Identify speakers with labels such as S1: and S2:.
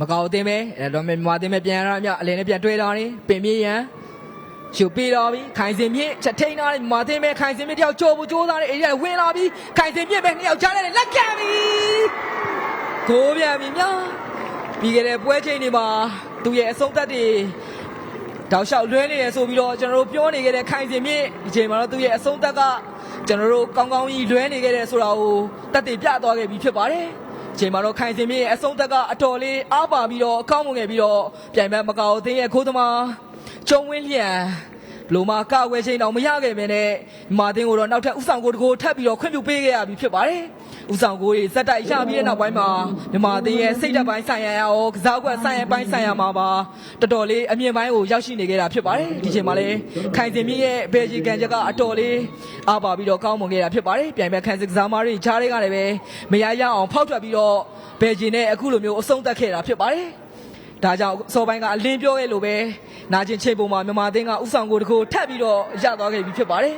S1: မကောက်အသင်းပဲအဲ့တော့မြန်မာအသင်းပဲပြန်ရတော့မြအလင်းနဲ့ပြန်တွေ့တော့နေပင်ပြေးရန်ရှုပ်ပြီးတော့ပြီခိုင်စင်မြင့်ချက်ထိန်တော့မြန်မာအသင်းပဲခိုင်စင်မြင့်တယောက်ကြောဖို့ကြိုးစားနေအေးရဝင်လာပြီခိုင်စင်မြင့်ပဲနှစ်ယောက်ချလိုက်တယ်လက်ကန်ပြီကိုပြန်ပြီများပြီးခဲ့တဲ့ပွဲချိန်တွေမှာသူ့ရဲ့အဆုံးသက်တွေတောက်လျှောက်လွှဲနေတယ်ဆိုပြီးတော့ကျွန်တော်တို့ပြောနေခဲ့တဲ့ခိုင်စင်မြင့်ဒီချိန်မှာတော့သူ့ရဲ့အဆုံးသက်ကကျွန်တော်တို့ကောင်းကောင်းကြီးလွှဲနေခဲ့တယ်ဆိုတာကိုတက်တည်ပြသွားခဲ့ပြီဖြစ်ပါတယ်အ ချိန်မှာတော့ခိုင်စင်မြင့်ရဲ့အဆုံးသက်ကအတော်လေးအားပါပြီးတော့အကောင်းမွန်ခဲ့ပြီးတော့ပြိုင်ပွဲမကောက်အသင်းရဲ့ခိုးသမားကျုံဝင်းလျံဘလိုမှာကောက်ဝဲချိန်တော့မရခဲ့မင်းနဲ့မာတင်းကိုတော့နောက်ထပ်ဥဆောင်ကိုတကိုထပ်ပြီးတော့ခွင့်ပြုပေးခဲ့ရပြီဖြစ်ပါတယ် ဥဆောင်ကိုကြီးစက်တိုက်ရပြီးတဲ့နောက်ပိုင်းမှာမြန်မာအသင်းရဲ့စိတ်ဓာတ်ပိုင်းဆိုင်ရာရောကစားကွက်ဆိုင်ရာပိုင်းဆိုင်ရာမှာပါတော်တော်လေးအမြင့်ပိုင်းကိုရောက်ရှိနေခဲ့တာဖြစ်ပါတယ်ဒီချိန်မှာလည်းခိုင်စင်မြင့်ရဲ့ဘယ်ဂျီကန်ချက်ကအတော်လေးအားပါပြီးတော့ကောင်းမွန်ခဲ့တာဖြစ်ပါတယ်ပြိုင်ပွဲခန်းစစ်ကစားမားတွေချားတွေကလည်းပဲမရရအောင်ဖောက်ထွက်ပြီးတော့ဘယ်ဂျီနဲ့အခုလိုမျိုးအဆုံးသတ်ခဲ့တာဖြစ်ပါတယ်ဒါကြောင့်စောပိုင်းကအလင်းပြောခဲ့လို့ပဲနာကျင်ချိန်ပုံမှာမြန်မာအသင်းကဥဆောင်ကိုတကူထပ်ပြီးတော့ရသွားခဲ့ပြီဖြစ်ပါတယ်